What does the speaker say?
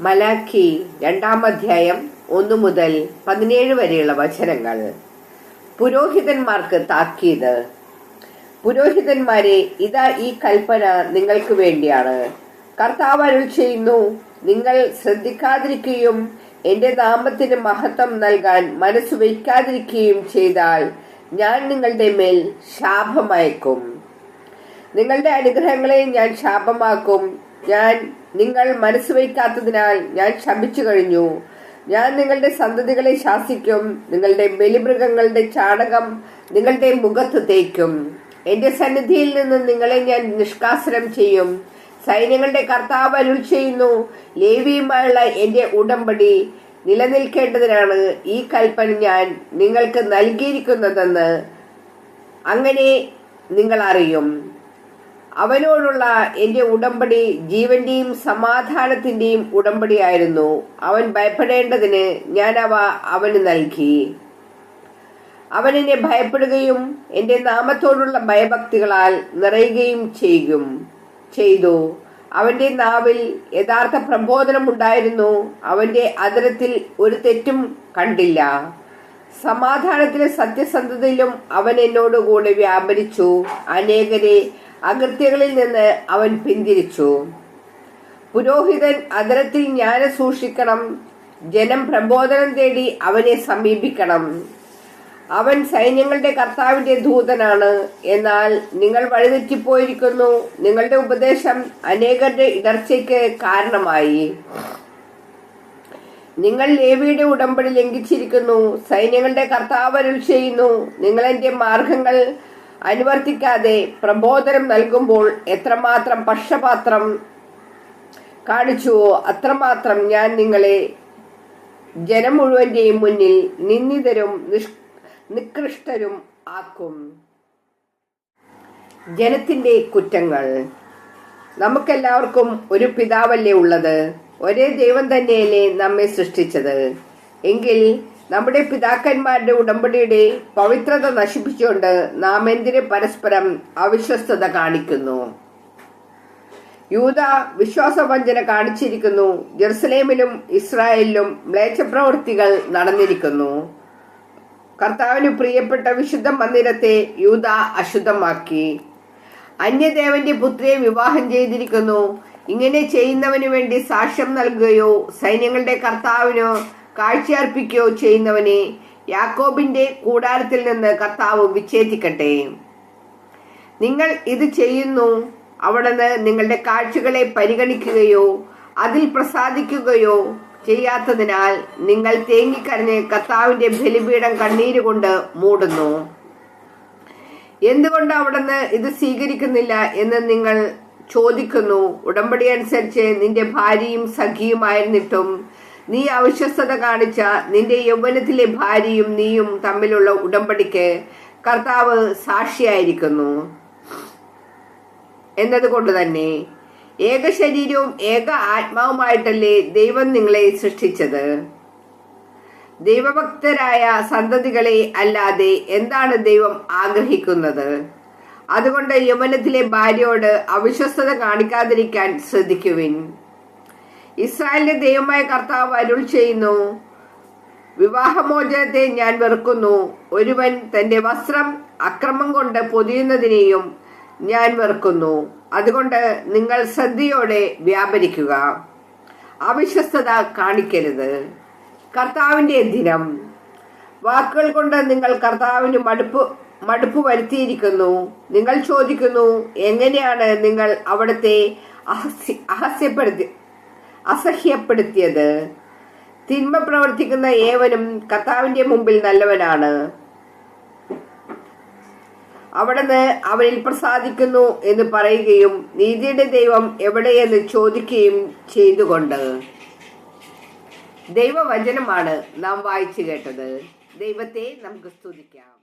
മലാഖി രണ്ടാം അധ്യായം ഒന്നു മുതൽ പതിനേഴ് വരെയുള്ള വചനങ്ങൾ. പുരോഹിതന്മാർക്ക് താക്കീത്. പുരോഹിതന്മാരെ ഇതാ ഈ കൽപ്പന നിങ്ങൾക്ക് വേണ്ടിയാണ്. കർത്താവ് അരുൾ ചെയ്യുന്നു നിങ്ങൾ ശ്രദ്ധിക്കാതിരിക്കുകയും എന്റെ നാമത്തിന് മഹത്വം നൽകാൻ മനസ്സ് വയ്ക്കാതിരിക്കുകയും ചെയ്താൽ ഞാൻ നിങ്ങളുടെ മേൽ ശാപമയക്കും. നിങ്ങളുടെ അനുഗ്രഹങ്ങളെ ഞാൻ ശാപമാക്കും. ഞാൻ നിങ്ങൾ മനസ്സ് വയ്ക്കാത്തതിനാൽ ഞാൻ ശപിച്ചു കഴിഞ്ഞു. ഞാൻ നിങ്ങളുടെ സന്തതികളെ ശാസിക്കും. നിങ്ങളുടെ ബലിമൃഗങ്ങളുടെ ചാണകം നിങ്ങളുടെ മുഖത്ത് തേക്കും. എന്റെ സന്നിധിയിൽ നിന്ന് നിങ്ങളെ ഞാൻ നിഷ്കാസനം ചെയ്യും. സൈന്യങ്ങളുടെ കർത്താവ് അരുൾ ചെയ്യുന്നു. ലേവിയുമായുള്ള എന്റെ ഉടമ്പടി നിലനിൽക്കേണ്ടതിനാണ് ഈ കൽപ്പന ഞാൻ നിങ്ങൾക്ക് നൽകിയിരിക്കുന്നതെന്ന് അങ്ങനെ നിങ്ങൾ അറിയും. അവനോടുള്ള എന്റെ ഉടമ്പടി ജീവന്റെയും സമാധാനത്തിന്റെയും ഉടമ്പടിയായിരുന്നു. അവൻ ഭയപ്പെടേണ്ടതിന് ഞാൻ അവ അവന് നൽകി. അവൻ എന്നെ ഭയപ്പെടുകയും എന്റെ നാമത്തോടുള്ള ഭയഭക്തികളാൽ നിറയുകയും ചെയ്യും. ചെയ്തു. അവന്റെ നാവിൽ യഥാർത്ഥ പ്രബോധനം ഉണ്ടായിരുന്നു. അവന്റെ അതിരത്തിൽ ഒരു തെറ്റും കണ്ടില്ല. സമാധാനത്തിലും സത്യസന്ധതയിലും അവൻ എന്നോടുകൂടെ വ്യാപരിച്ചു. അനേകരെ അകൃത്യങ്ങളിൽ നിന്ന് അവൻ പിന്തിരിച്ചു. പുരോഹിതൻ അതരത്തിൽ ജ്ഞാനം സൂക്ഷിക്കണം. ജനം പ്രബോധനം തേടി അവനെ സമീപിക്കണം. അവൻ സൈന്യങ്ങളുടെ കർത്താവിന്റെ ദൂതനാണ്. എന്നാൽ നിങ്ങൾ വഴിതെറ്റിപ്പോയിരിക്കുന്നു. നിങ്ങളുടെ ഉപദേശം അനേകരുടെ ഇടർച്ചയ്ക്ക് കാരണമായി. നിങ്ങൾ ലേവിയുടെ ഉടമ്പടി ലംഘിച്ചിരിക്കുന്നു. സൈന്യങ്ങളുടെ കർത്താവ് അരുൾ ചെയ്യുന്നു. നിങ്ങൾ എന്റെ മാർഗങ്ങൾ അനുവർത്തിക്കാതെ പ്രബോധനം നൽകുമ്പോൾ എത്രമാത്രം പക്ഷപാത്രം കാണിച്ചുവോ അത്രമാത്രം ഞാൻ നിങ്ങളെ ജനം മുഴുവന്റെയും മുന്നിൽ നിന്ദിതരും നികൃഷ്ടരും ആക്കും. ജനത്തിന്റെ കുറ്റങ്ങൾ. നമുക്കെല്ലാവർക്കും ഒരു പിതാവല്ലേ ഉള്ളത്? ഒരേ ദൈവം തന്നെയല്ലേ നമ്മെ സൃഷ്ടിച്ചത്. എങ്കിൽ നമ്മുടെ പിതാക്കന്മാരുടെ ഉടമ്പടിയുടെ പവിത്രത നശിപ്പിച്ചുകൊണ്ട് നാം എന്തിന് പരസ്പരം അവിശ്വസ്തത കാണിക്കുന്നു? യൂത വിശ്വാസവഞ്ചന കാണിച്ചിരിക്കുന്നു. ജെറുസലേമിലും ഇസ്രായേലിലും മ്ലേച്ഛപ്രവൃത്തികൾ നടന്നിരിക്കുന്നു. കർത്താവിന് പ്രിയപ്പെട്ട വിശുദ്ധ മന്ദിരത്തെ യൂത അശുദ്ധമാക്കി. അന്യദേവന്റെ പുത്രിയെ വിവാഹം ചെയ്തിരിക്കുന്നു. ഇങ്ങനെ ചെയ്യുന്നവന് വേണ്ടി സാക്ഷ്യം നൽകുകയോ സൈന്യങ്ങളുടെ കർത്താവിനോ കാഴ്ചയർപ്പിക്കുകയോ ചെയ്യുന്നവനെ യാക്കോബിന്റെ കൂടാരത്തിൽ നിന്ന് കർത്താവ് വിച്ഛേദിക്കട്ടെ. നിങ്ങൾ ഇത് ചെയ്യുന്നു അവിടുന്ന് നിങ്ങളുടെ കാഴ്ചകളെ പരിഗണിക്കുകയോ അതിൽ പ്രസാദിക്കുകയോ ചെയ്യാത്തതിനാൽ നിങ്ങൾ തേങ്ങിക്കരഞ്ഞ് കർത്താവിന്റെ ബലിപീഠം കണ്ണീര് കൊണ്ട് മൂടുന്നു. എന്തുകൊണ്ട് അവിടുന്ന് ഇത് സ്വീകരിക്കുന്നില്ല എന്ന് നിങ്ങൾ ചോദിക്കുന്നു. ഉടമ്പടി അനുസരിച്ച് നിന്റെ ഭാര്യയും സഖിയുമായിരുന്നിട്ടും നീ അവിശ്വസ്തത കാണിച്ച നിന്റെ യൗവനത്തിലെ ഭാര്യയും നീയും തമ്മിലുള്ള ഉടമ്പടിക്ക് കർത്താവ് സാക്ഷിയായിരിക്കുന്നു. എന്നതുകൊണ്ട് തന്നെ ഏക ശരീരവും ഏക ആത്മാവുമായിട്ടല്ലേ ദൈവം നിങ്ങളെ സൃഷ്ടിച്ചത്? ദൈവഭക്തരായ സന്തതികളെ അല്ലാതെ എന്താണ് ദൈവം ആഗ്രഹിക്കുന്നത്? അതുകൊണ്ട് യൗവനത്തിലെ ഭാര്യയോട് അവിശ്വസ്തത കാണിക്കാതിരിക്കാൻ ശ്രദ്ധിക്കുവിൻ. ഇസ്രായേലിന്റെ ദൈവമായ കർത്താവ് അരുൾ ചെയ്യുന്നു. വിവാഹമോചനത്തെ ഞാൻ വെറുക്കുന്നു. ഒരുവൻ തന്റെ വസ്ത്രം അക്രമം കൊണ്ട് പൊതിയുന്നതിനെയും ഞാൻ വെറുക്കുന്നു. അതുകൊണ്ട് നിങ്ങൾ ശ്രദ്ധയോടെ വ്യാപരിക്കുക. അവിശ്വസ്തത കാണിക്കരുത്. കർത്താവിന്റെ ദിനം. വാക്കുകൾ കൊണ്ട് നിങ്ങൾ കർത്താവിന് മടുപ്പ് മടുപ്പ് വരുത്തിയിരിക്കുന്നു. നിങ്ങൾ ചോദിക്കുന്നു എങ്ങനെയാണ് നിങ്ങൾ അവിടുത്തെ അഹസ്യപ്പെടുത്തി അസഹ്യപ്പെടുത്തിയത്. തിന്മ പ്രവർത്തിക്കുന്ന ഏവനും കർത്താവിന്റെ മുമ്പിൽ നല്ലവനാണ്. അവിടുന്ന് അവനിൽ പ്രസാദിക്കുന്നു എന്ന് പറയുകയും നീതിയുടെ ദൈവം എവിടെയെന്ന് ചോദിക്കുകയും ചെയ്തുകൊണ്ട് ദൈവവചനമാണ് നാം വായിച്ചു കേട്ടത്. ദൈവത്തെ നമുക്ക് സ്തുതിക്കാം.